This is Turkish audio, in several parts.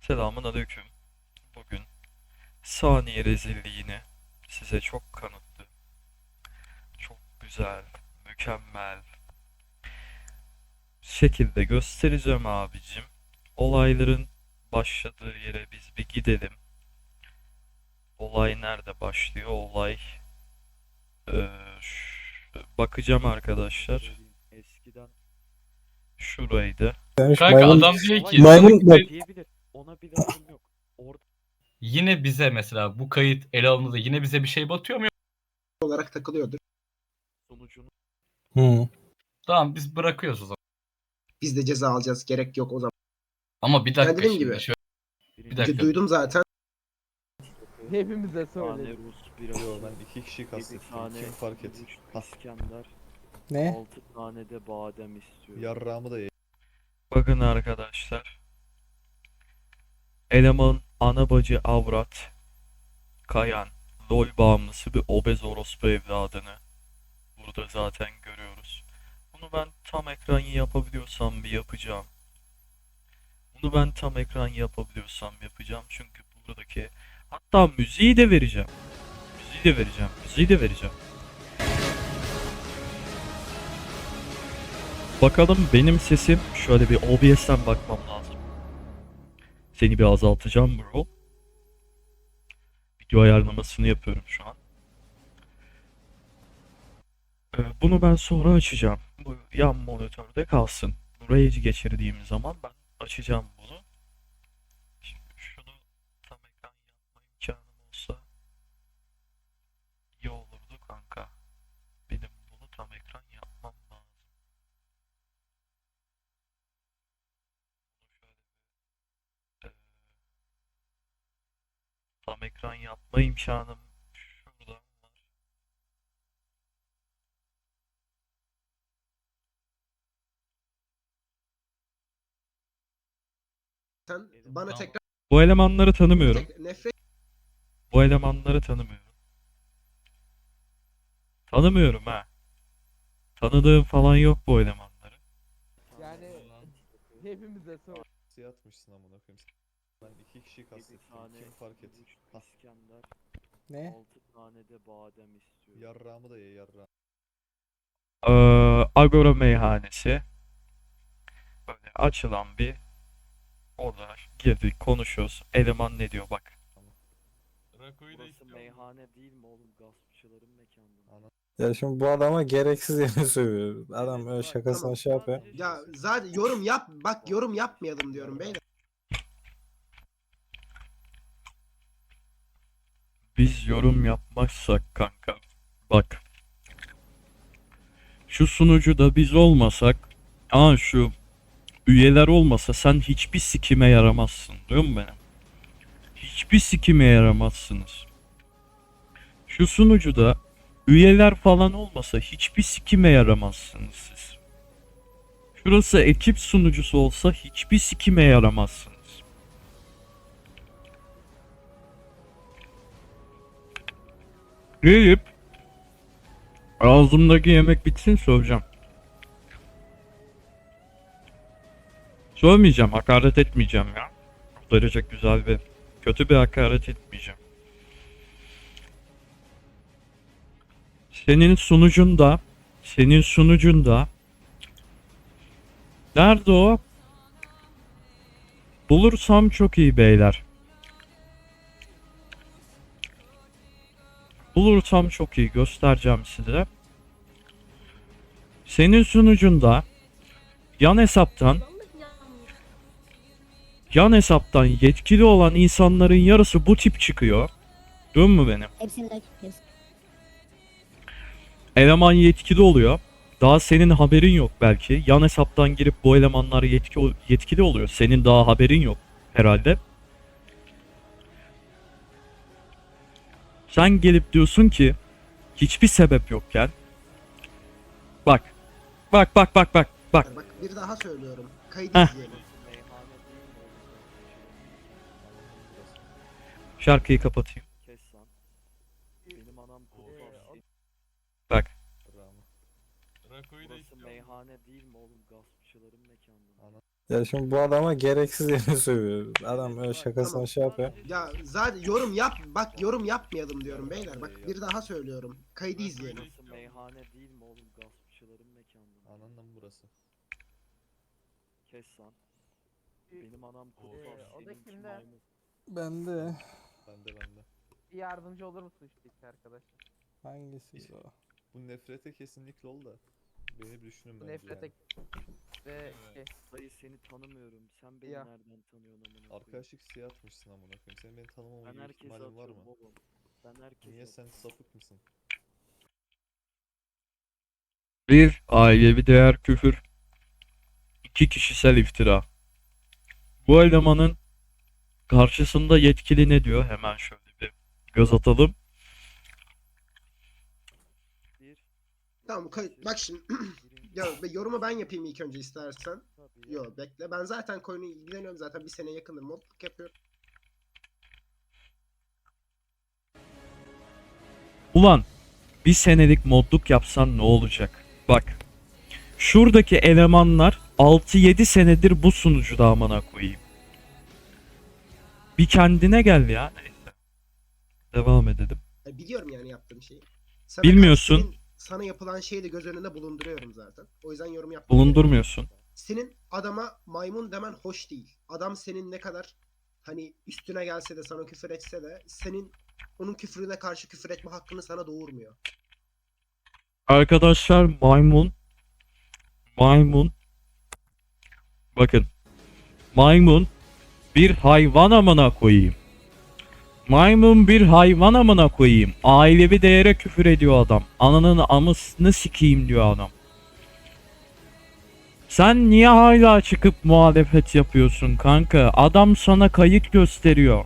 Selamun aleyküm. Bugün saniye rezilliğini size çok kanıtlı, çok güzel, mükemmel şekilde göstereceğim abicim. Olayların başladığı yere biz bir gidelim. Olay nerede başlıyor? Olay eee, ş- bakacağım arkadaşlar. Eskiden Şuraydı. Kanka maymun. adam diyor ki Maymun- "Sana- diyebilir. Ona bile aklım yok. Orada yine bize mesela bu kayıt ele alındığında yine bize bir şey batıyor mu? olarak takılıyordur. sonucunu Hı. Tamam biz bırakıyoruz o zaman. Biz de ceza alacağız. Gerek yok o zaman. Ama bir dakika şimdi gibi. şöyle- Bir dakika. Duydum zaten. Hepimize tane. Rus birası, Yo ben iki kişi yedi kastettim. Kim fark et? Ha, İskender, Ne? altı tane de badem istiyor. yarrağımı da ye. Bakın arkadaşlar. Eleman ana bacı avrat Kayan LOL bağımlısı bir obez orospu evladını burada zaten görüyoruz. Bunu ben tam ekran yapabiliyorsam bir yapacağım. Bunu ben tam ekran yapabiliyorsam yapacağım. Çünkü buradaki hatta müziği de vereceğim. Müziği de vereceğim. Müziği de vereceğim. Bakalım benim sesim şöyle bir OBS'ten bakmam lazım. Seni bir azaltacağım bro. Video ayarlamasını yapıyorum şu an. Ee, Bunu ben sonra açacağım. Bu yan monitörde kalsın. Rage geçirdiğim zaman ben açacağım bunu. Tam ekran yapma imkanım şurada var. Sen bana tekrar Bu elemanları tanımıyorum. tek- nefret Bu elemanları tanımıyorum. Tanımıyorum ha. Tanıdığım falan yok bu elemanları. Yani hepimize söyle. Siyah atmışsın amına koyayım. Ben iki kişi kastettim. Kim fark et? Ha, İskender, Ne? altı tane de badem istiyor. yarrağımı da ye yarrağımı. Ee, Agora meyhanesi. Böyle açılan bir oda. Girdik konuşuyoruz. Eleman ne diyor bak. Rakoyu da Burası istiyorum. meyhane değil mi oğlum? Gaspçıların mekanı. Ana- Ya şimdi bu adama gereksiz yere sövüyor. Adam öyle şakasına şey yapıyor. ya zaten yorum yap bak yorum yapmayalım diyorum beyler. Biz yorum yapmazsak kanka. Bak. Şu sunucuda biz olmasak. Aa şu üyeler olmasa sen hiçbir sikime yaramazsın. Duyuyor musun beni? Hiçbir sikime yaramazsınız. Şu sunucuda üyeler falan olmasa hiçbir sikime yaramazsınız siz. Şurası ekip sunucusu olsa hiçbir sikime yaramazsınız. Gelip ağzımdaki yemek bitsin söyleyeceğim. Sövmeyeceğim, hakaret etmeyeceğim ya. Derece güzel bir, kötü bir hakaret etmeyeceğim. Senin sunucunda, senin sunucunda Nerede o? Bulursam çok iyi beyler. Bulursam çok iyi göstereceğim size. Senin sunucunda yan hesaptan yan hesaptan yetkili olan insanların yarısı bu tip çıkıyor. Dön mü benim? Hepsini hepsini. Eleman yetkili oluyor. Daha senin haberin yok belki. Yan hesaptan girip bu elemanlar yetki, yetkili oluyor. Senin daha haberin yok herhalde. Sen gelip diyorsun ki hiçbir sebep yokken bak bak bak bak bak bak Bak bir daha söylüyorum. Kayıt Heh. izleyelim. Şarkıyı kapatayım. Kes lan. Benim anam kutsal. Bak Yarrağımı. Rakoyu da Burası istiyorum. meyhane değil mi oğlum? Gaspçıların mekanı. Ana- Ya şimdi bu adama gereksiz yere sövüyor. Adam öyle şakasına Tamam. şey yapıyor. Ya zaten yorum yap bak yorum yapmayalım diyorum beyler. Bak bir daha söylüyorum. Kaydı izleyelim. Burası meyhane değil mi oğlum gaspçıların mekanı. Ananla mı burası? Kes lan. Benim anam Ee, kurtar. o da seninki kimde? maymun. Bende. Bende bende. Bir yardımcı olur musun işte iki arkadaşlar? Hangisi o? Bu nefrete kesinlikle ol da. Beni bir düşünün bence nefrete yani. ve şey, Dayı seni tanımıyorum. Sen beni Ya. nereden tanıyorsun amına koyayım? Arkadaşlık siyah atmışsın amına koyayım. Senin beni tanımama Ben gibi herkese ihtimalin var mı? oğlum. Ben herkese Niye atıyorum. sen sapık mısın? Bir ailevi değer küfür. İki kişisel iftira. Bu elemanın karşısında yetkili ne diyor? Hemen şöyle bir göz atalım. Bir. Tamam kay- bak şimdi ya be- yorumu ben yapayım ilk önce istersen. Yo bekle ben zaten konuyu ilgileniyorum zaten bir sene yakındır modluk yapıyorum. Ulan bir senelik modluk yapsan ne olacak? Bak. Şuradaki elemanlar 6-7 senedir bu sunucuda amına koyayım. Bir kendine gel ya. Neyse. Devam edelim. Ya biliyorum yani yaptığım şeyi. Sana Bilmiyorsun. Sana yapılan şeyi de göz önünde bulunduruyorum zaten. O yüzden yorum yap. Bulundurmuyorsun. Senin adama maymun demen hoş değil. Adam senin ne kadar hani üstüne gelse de sana küfür etse de senin onun küfrüne karşı küfür etme hakkını sana doğurmuyor. Arkadaşlar maymun maymun bakın maymun bir hayvan amına koyayım. Maymun bir hayvan amına koyayım. Ailevi değere küfür ediyor adam. Ananın amısını sikeyim diyor adam. Sen niye hala çıkıp muhalefet yapıyorsun kanka? Adam sana kayıt gösteriyor.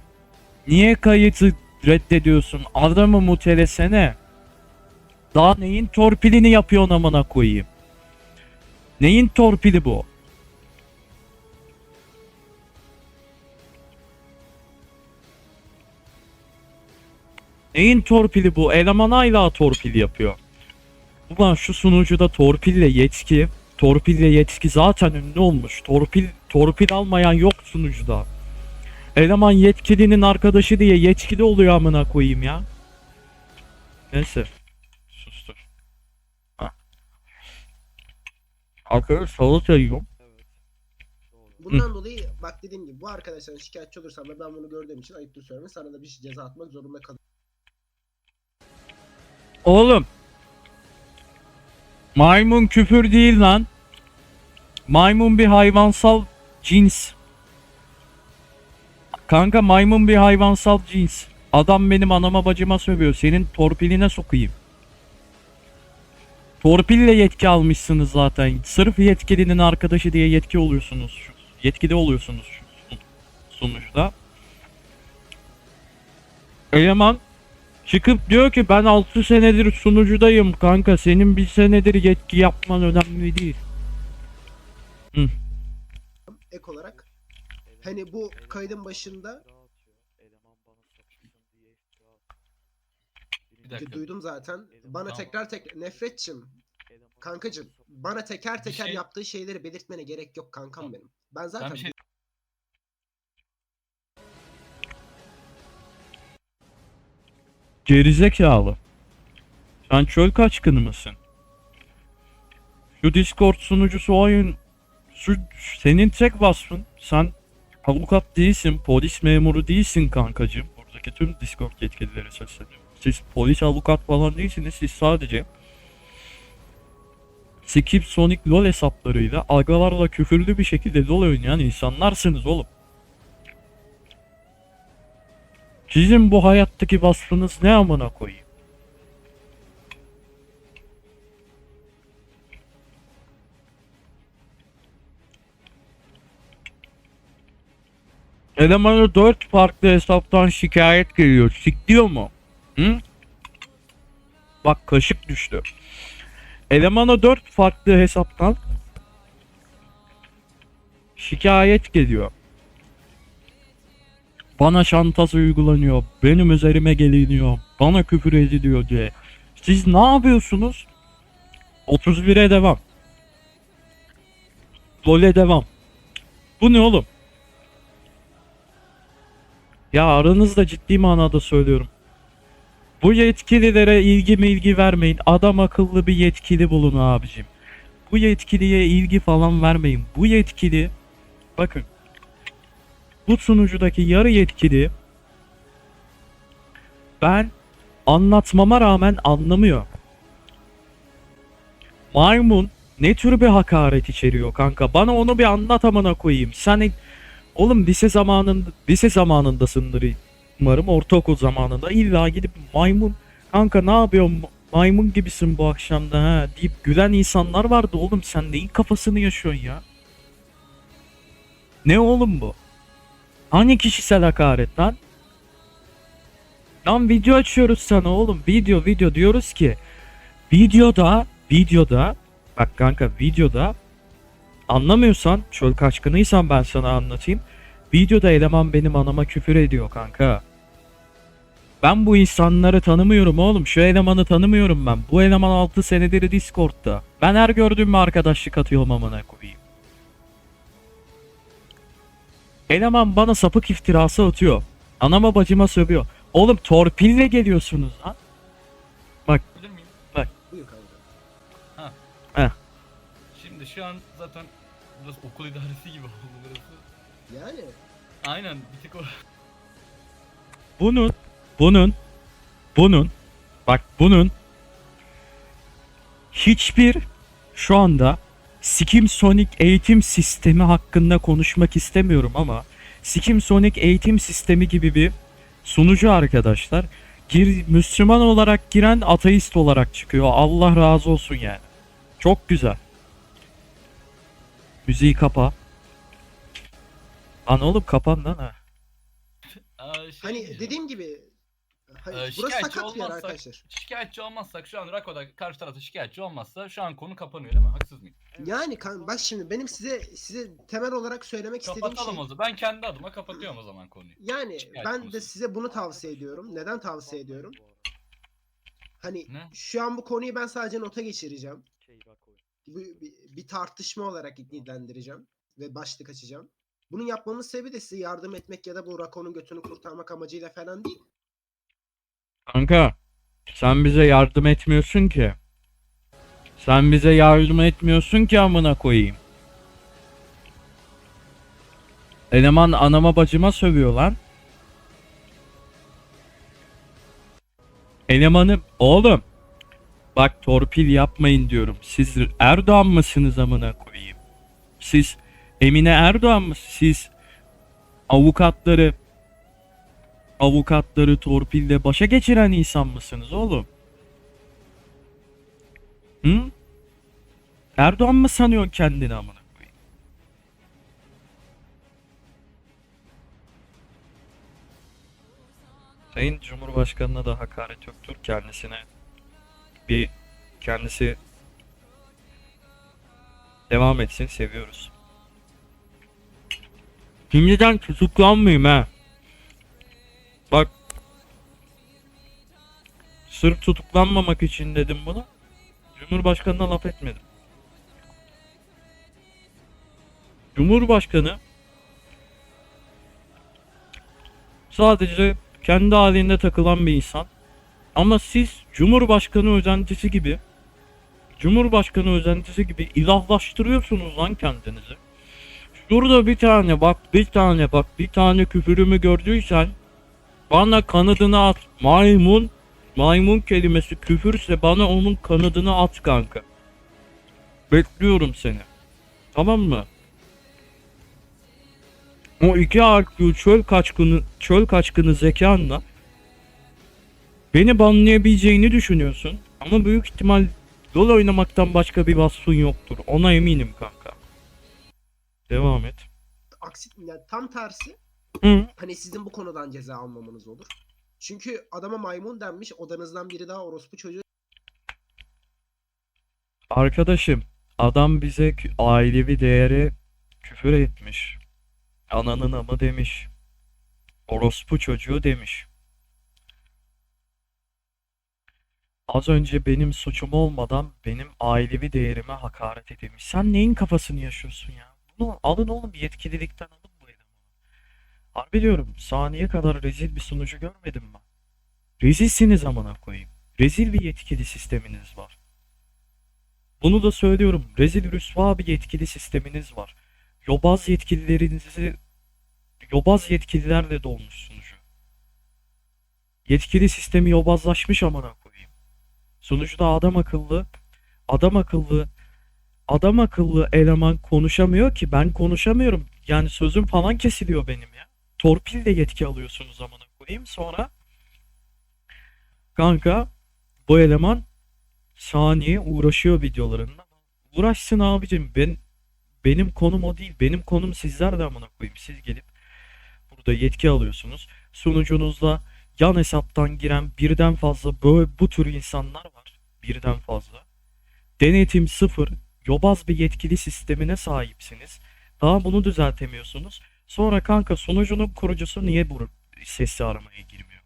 Niye kayıtı reddediyorsun? Adamı mutelesene. Daha neyin torpilini yapıyorsun amına koyayım? Neyin torpili bu? Neyin torpili bu? Eleman hala torpil yapıyor. Ulan şu sunucuda torpille yetki, torpille yetki zaten ünlü olmuş. Torpil torpil almayan yok sunucuda. Eleman yetkilinin arkadaşı diye yetkili oluyor amına koyayım ya. Neyse. Sustur. Ha. Arkadaş salata yiyorum. Bundan dolayı bak dediğim gibi bu arkadaşların şikayetçi olursam ve ben bunu gördüğüm için ayıptır söylemek sana da bir ceza atmak zorunda kalırım. Oğlum. Maymun küfür değil lan. Maymun bir hayvansal cins. Kanka maymun bir hayvansal cins. Adam benim anama bacıma sövüyor. Senin torpiline sokayım. Torpille yetki almışsınız zaten. Sırf yetkilinin arkadaşı diye yetki oluyorsunuz. Yetkili oluyorsunuz sonuçta. Eleman çıkıp diyor ki ben 6 senedir sunucudayım kanka senin bir senedir yetki yapman önemli değil. Ek olarak hani bu kaydın başında. Bir dakika. duydum zaten. Bana Tamam. tekrar tek nefretçim kankacım bana teker teker şey- yaptığı şeyleri belirtmene gerek yok kankam benim. Ben zaten Ben bir şey Gerizekalı. Sen çöl kaçkını mısın? Şu Discord sunucusu oyun şu senin tek vasfın sen avukat değilsin, polis memuru değilsin kankacığım. Buradaki tüm Discord yetkilileri sesleniyorum. Siz polis avukat falan değilsiniz. Siz sadece Skip Sonic LoL hesaplarıyla agalarla küfürlü bir şekilde LoL oynayan insanlarsınız oğlum. Sizin bu hayattaki vasfınız ne amına koyayım? Elemanı dört farklı hesaptan şikayet geliyor. Sikliyor mu? Hı? Bak kaşık düştü. Elemana dört farklı hesaptan şikayet geliyor. Bana şantaj uygulanıyor. Benim üzerime geliniyor. Bana küfür ediliyor diye. Siz ne yapıyorsunuz? 31'e devam. LoL'e devam. Bu ne oğlum? Ya aranızda ciddi manada söylüyorum. Bu yetkililere ilgi mi ilgi vermeyin. Adam akıllı bir yetkili bulun abicim. Bu yetkiliye ilgi falan vermeyin. Bu yetkili bakın bu sunucudaki yarı yetkili ben anlatmama rağmen anlamıyor. Maymun ne tür bir hakaret içeriyor kanka? Bana onu bir anlat amına koyayım. Sen oğlum lise zamanında lise zamanındasındır umarım ortaokul zamanında illa gidip maymun kanka ne yapıyorsun maymun gibisin bu akşamda ha deyip gülen insanlar vardı oğlum sen neyin kafasını yaşıyorsun ya? Ne oğlum bu? Hangi kişisel hakaret lan? Lan video açıyoruz sana oğlum. Video video diyoruz ki videoda videoda bak kanka videoda anlamıyorsan çöl kaçkınıysan ben sana anlatayım. Videoda eleman benim anama küfür ediyor kanka. Ben bu insanları tanımıyorum oğlum. Şu elemanı tanımıyorum ben. Bu eleman 6 senedir Discord'da. Ben her gördüğüm arkadaşlık atıyorum amına koyayım. Eleman bana sapık iftirası atıyor. Anama bacıma sövüyor. Oğlum torpille geliyorsunuz lan. Bilir miyim? Buyur kanka. Şimdi şu an zaten burası okul idaresi gibi oldu burası. Yani Aynen bir tık o. Bunun, bunun, bunun, bak bunun hiçbir şu anda Sikim Sonic eğitim sistemi hakkında konuşmak istemiyorum ama Sikim Sonic eğitim sistemi gibi bir sunucu arkadaşlar gir, Müslüman olarak giren ateist olarak çıkıyor. Allah razı olsun yani. Çok güzel. Müziği kapa. Lan oğlum kapan lan ha. Şey hani dediğim gibi hani Ee, burası şikayetçi sakat bir yer olmazsak- arkadaşlar. Şikayetçi olmazsak şu an Rako'da karşı tarafta şikayetçi olmazsa şu an konu kapanıyor değil mi? Haksız mıyım? Yani kan bak şimdi benim size size temel olarak söylemek istediğim Kapatalım şey o zaman. Ben kendi adıma kapatıyorum o zaman konuyu. yani Şikayet ben de size bunu tavsiye ediyorum. Neden tavsiye ediyorum? Hani Ne? şu an bu konuyu ben sadece nota geçireceğim. Şey. Bu bir, bir tartışma olarak nitelendireceğim ve başlık açacağım. Bunu yapmamın sebebi de size yardım etmek ya da bu Rakon'un götünü kurtarmak amacıyla falan değil. Kanka sen bize yardım etmiyorsun ki. Sen bize yardım etmiyorsun ki amına koyayım. Eleman anama bacıma sövüyor lan. Elemanı oğlum. Bak torpil yapmayın diyorum. Siz Erdoğan mısınız amına koyayım? Siz Emine Erdoğan mısınız? Siz avukatları avukatları torpille başa geçiren insan mısınız oğlum? Hı? Erdoğan mı sanıyorsun kendini amına koyayım? Sayın Cumhurbaşkanına da hakaret yoktur kendisine. Bir kendisi devam etsin seviyoruz. Şimdiden tutuklanmayayım ha. Bak. Sırf tutuklanmamak için dedim bunu. Cumhurbaşkanına laf etmedim. Cumhurbaşkanı sadece kendi halinde takılan bir insan. Ama siz Cumhurbaşkanı özentisi gibi Cumhurbaşkanı özentisi gibi ilahlaştırıyorsunuz lan kendinizi. Şurada bir tane bak bir tane bak bir tane küfürümü gördüysen bana kanadını at. Maymun. Maymun kelimesi küfürse bana onun kanadını at kanka. Bekliyorum seni. Tamam mı? O iki IQ çöl kaçkını çöl kaçkını zekanla beni banlayabileceğini düşünüyorsun. Ama büyük ihtimal yol oynamaktan başka bir vasfın yoktur. Ona eminim kanka. Devam et. Aksi yani tam tersi Hı. hani sizin bu konudan ceza almamanız olur. Çünkü adama maymun denmiş odanızdan biri daha orospu çocuğu Arkadaşım, adam bize kü- ailevi değere küfür etmiş. Ananın amı demiş. Orospu çocuğu demiş. Az önce benim suçum olmadan benim ailevi değerime hakaret edilmiş. Sen neyin kafasını yaşıyorsun ya? Bunu alın oğlum yetkililikten alın. Harbi diyorum saniye kadar rezil bir sunucu görmedim ben. Rezilsiniz amına koyayım. Rezil bir yetkili sisteminiz var. Bunu da söylüyorum. Rezil rüsva bir yetkili sisteminiz var. Yobaz yetkililerinizi yobaz yetkililerle dolmuş sunucu. Yetkili sistemi yobazlaşmış amına koyayım. Sonuçta adam akıllı adam akıllı adam akıllı eleman konuşamıyor ki ben konuşamıyorum. Yani sözüm falan kesiliyor benim. Torpille yetki alıyorsunuz amına koyayım. Sonra kanka bu eleman saniye uğraşıyor videolarında. Uğraşsın abicim ben benim konum o değil. Benim konum sizler de amına koyayım. Siz gelip burada yetki alıyorsunuz. Sunucunuzda yan hesaptan giren birden fazla böyle bu tür insanlar var. Birden fazla. Denetim sıfır. Yobaz bir yetkili sistemine sahipsiniz. Daha bunu düzeltemiyorsunuz. Sonra kanka sunucunun kurucusu niye bu sesi aramaya girmiyor?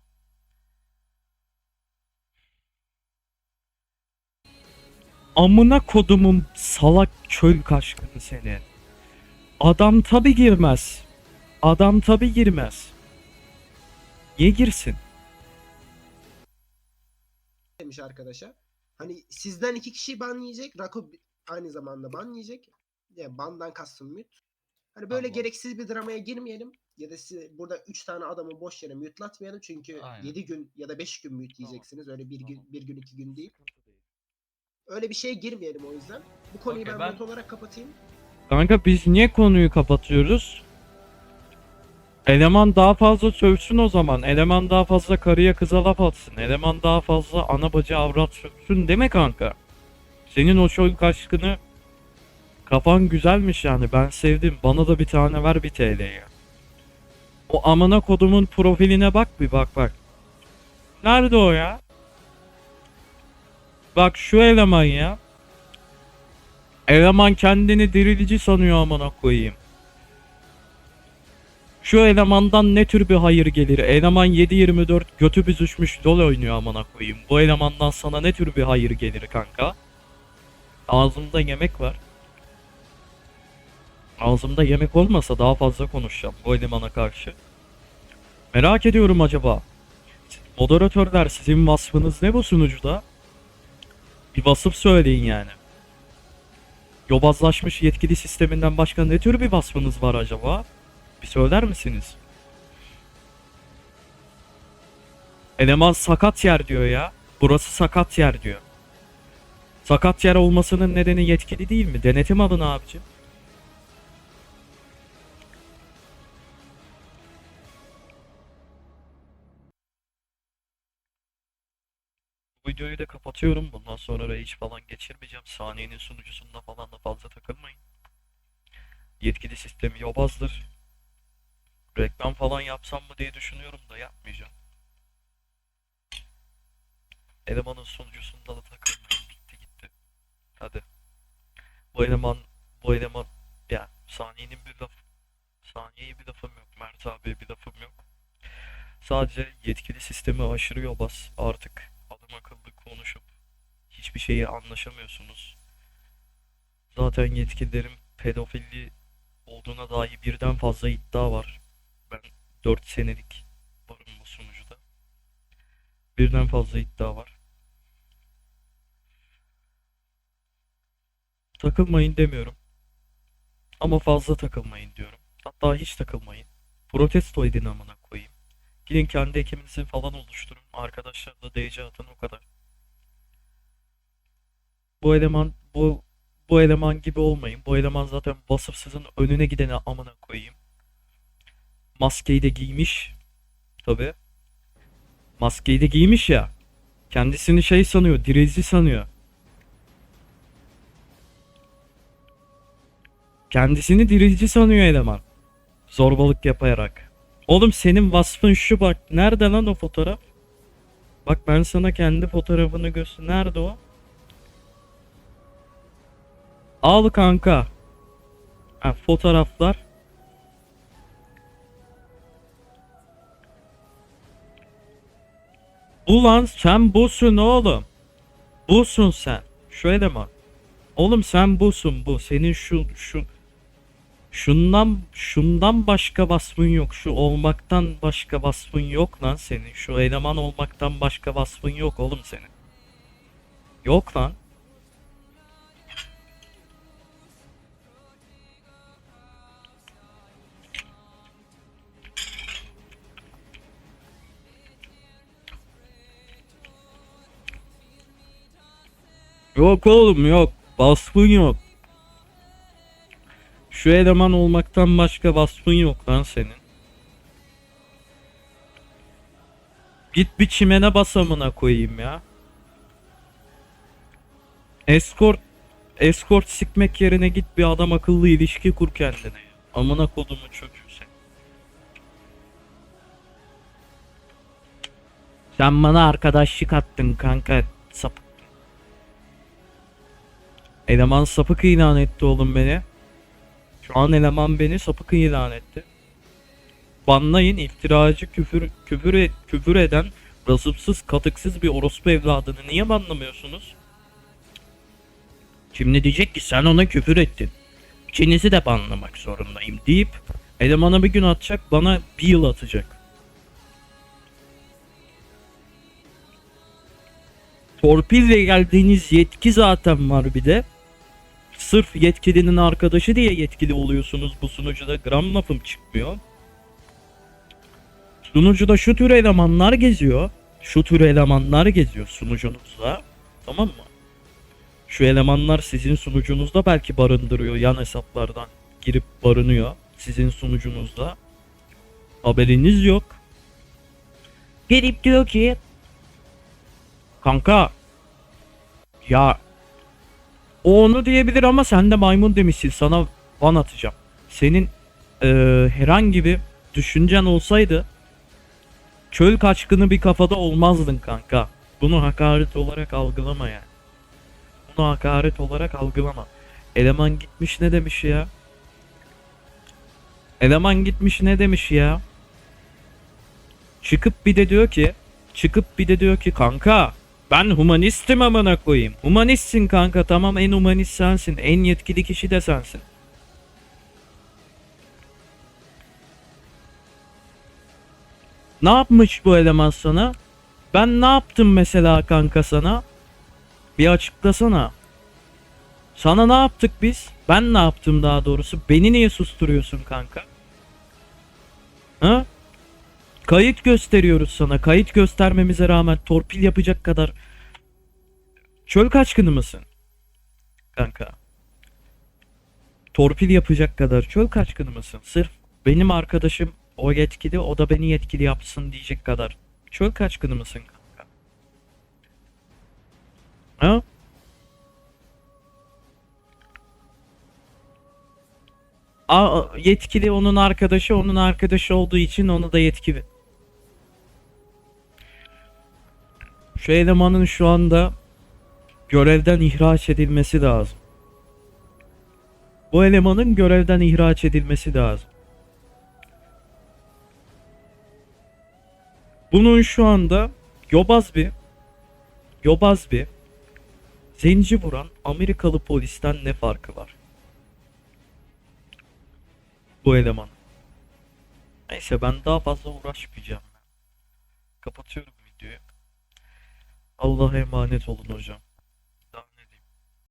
Amına kodumun salak çöl kaşkını seni. Adam tabi girmez. Adam tabi girmez. Niye girsin? demiş arkadaşa. Hani sizden iki kişi ban yiyecek. Rako aynı zamanda ban yiyecek. Ya bandan kastım mute. Hani böyle Tamam. gereksiz bir dramaya girmeyelim. Ya da size burada 3 tane adamı boş yere mute'latmayalım. Çünkü Aynen. 7 gün ya da 5 gün Tamam. yiyeceksiniz. Öyle bir gün, Tamam. bir gün iki gün değil. Öyle bir şeye girmeyelim o yüzden. Bu konuyu Okey, ben, ben- olarak kapatayım. Kanka biz niye konuyu kapatıyoruz? Eleman daha fazla sövsün o zaman. Eleman daha fazla karıya kıza laf atsın. Eleman daha fazla ana bacı avrat sövsün deme kanka. Senin o çocuk aşkını kafan güzelmiş yani ben sevdim. Bana da bir tane ver bir TL'ye. O amına kodumun profiline bak bir bak bak. Nerede o ya? Bak şu eleman ya. Eleman kendini dirilici sanıyor amına koyayım. Şu elemandan ne tür bir hayır gelir? Eleman 7-24 götü büzüşmüş dol oynuyor amına koyayım. Bu elemandan sana ne tür bir hayır gelir kanka? Ağzımda yemek var. Ağzımda yemek olmasa daha fazla konuşacağım bu elemana karşı. Merak ediyorum acaba. Moderatörler sizin vasfınız ne bu sunucuda? Bir vasıf söyleyin yani. Yobazlaşmış yetkili sisteminden başka ne tür bir vasfınız var acaba? Bir söyler misiniz? Eleman sakat yer diyor ya. Burası sakat yer diyor. Sakat yer olmasının nedeni yetkili değil mi? Denetim alın abicim. Videoyu da kapatıyorum. Bundan sonra rage falan geçirmeyeceğim. Saniyenin sunucusunda falan da fazla takılmayın. Yetkili sistemi yobazdır. Reklam falan yapsam mı diye düşünüyorum da yapmayacağım. Elemanın sunucusunda da takılmayın. Bitti gitti. Hadi. Bu eleman, bu eleman, ya saniyenin bir laf, saniyeye bir lafım yok. Mert abiye bir lafım yok. Sadece yetkili sistemi aşırı yobaz. Artık adam akıllı konuşup hiçbir şeyi anlaşamıyorsunuz. Zaten yetkililerin pedofili olduğuna dair birden fazla iddia var. Ben 4 senelik varım bu sunucuda. Birden fazla iddia var. Takılmayın demiyorum. Ama fazla takılmayın diyorum. Hatta hiç takılmayın. Protesto edin amına koyayım. Gidin kendi ekibinizi falan oluşturun. Arkadaşlarla DC atın o kadar. Bu eleman bu bu eleman gibi olmayın. Bu eleman zaten vasıfsızın önüne gidene amına koyayım. Maskeyi de giymiş. Tabi. Maskeyi de giymiş ya. Kendisini şey sanıyor, dirilci sanıyor. Kendisini dirilci sanıyor eleman. Zorbalık yaparak. Oğlum senin vasfın şu bak. Nerede lan o fotoğraf? Bak ben sana kendi fotoğrafını göster. Nerede o? Al kanka. Ha, fotoğraflar. Ulan sen busun oğlum. Busun sen. Şu eleman. Oğlum sen busun bu. Senin şu şu Şundan şundan başka vasfın yok. Şu olmaktan başka vasfın yok lan senin. Şu eleman olmaktan başka vasfın yok oğlum senin. Yok lan. Yok oğlum yok. Vasfın yok. Şu eleman olmaktan başka vasfın yok lan senin. Git bir çimene basamına koyayım ya. Escort escort sikmek yerine git bir adam akıllı ilişki kur kendine. Amına kodumu çocuğu sen. Sen bana arkadaşlık attın kanka. Sapık. Eleman sapık ilan etti oğlum beni. Şu an eleman beni sapık ilan etti. Banlayın iftiracı küfür küfür et, küfür eden rasıpsız katıksız bir orospu evladını niye banlamıyorsunuz? Şimdi diyecek ki sen ona küfür ettin. İkinizi de banlamak zorundayım deyip elemana bir gün atacak bana bir yıl atacak. Torpille geldiğiniz yetki zaten var bir de. Sırf yetkilinin arkadaşı diye yetkili oluyorsunuz bu sunucuda gram lafım çıkmıyor. Sunucuda şu tür elemanlar geziyor. Şu tür elemanlar geziyor sunucunuzda. Tamam mı? Şu elemanlar sizin sunucunuzda belki barındırıyor yan hesaplardan girip barınıyor sizin sunucunuzda. Haberiniz yok. Gelip diyor ki Kanka ya o onu diyebilir ama sen de maymun demişsin sana ban atacağım. Senin eee, herhangi bir düşüncen olsaydı çöl kaçkını bir kafada olmazdın kanka. Bunu hakaret olarak algılama yani. Bunu hakaret olarak algılama. Eleman gitmiş ne demiş ya? Eleman gitmiş ne demiş ya? Çıkıp bir de diyor ki çıkıp bir de diyor ki kanka ben humanistim amına koyayım. Humanistsin kanka tamam en humanist sensin. En yetkili kişi de sensin. Ne yapmış bu eleman sana? Ben ne yaptım mesela kanka sana? Bir açıklasana. Sana ne yaptık biz? Ben ne yaptım daha doğrusu? Beni niye susturuyorsun kanka? Ha? Kayıt gösteriyoruz sana. Kayıt göstermemize rağmen torpil yapacak kadar çöl kaçkını mısın? Kanka. Torpil yapacak kadar çöl kaçkını mısın? Sırf benim arkadaşım o yetkili, o da beni yetkili yapsın diyecek kadar çöl kaçkını mısın kanka? Ha? A, yetkili onun arkadaşı, onun arkadaşı olduğu için onu da yetkili. Şu elemanın şu anda görevden ihraç edilmesi lazım. Bu elemanın görevden ihraç edilmesi lazım. Bunun şu anda yobaz bir yobaz bir zenci vuran Amerikalı polisten ne farkı var? Bu eleman. Neyse ben daha fazla uğraşmayacağım. Kapatıyorum. Allah'a emanet olun hocam.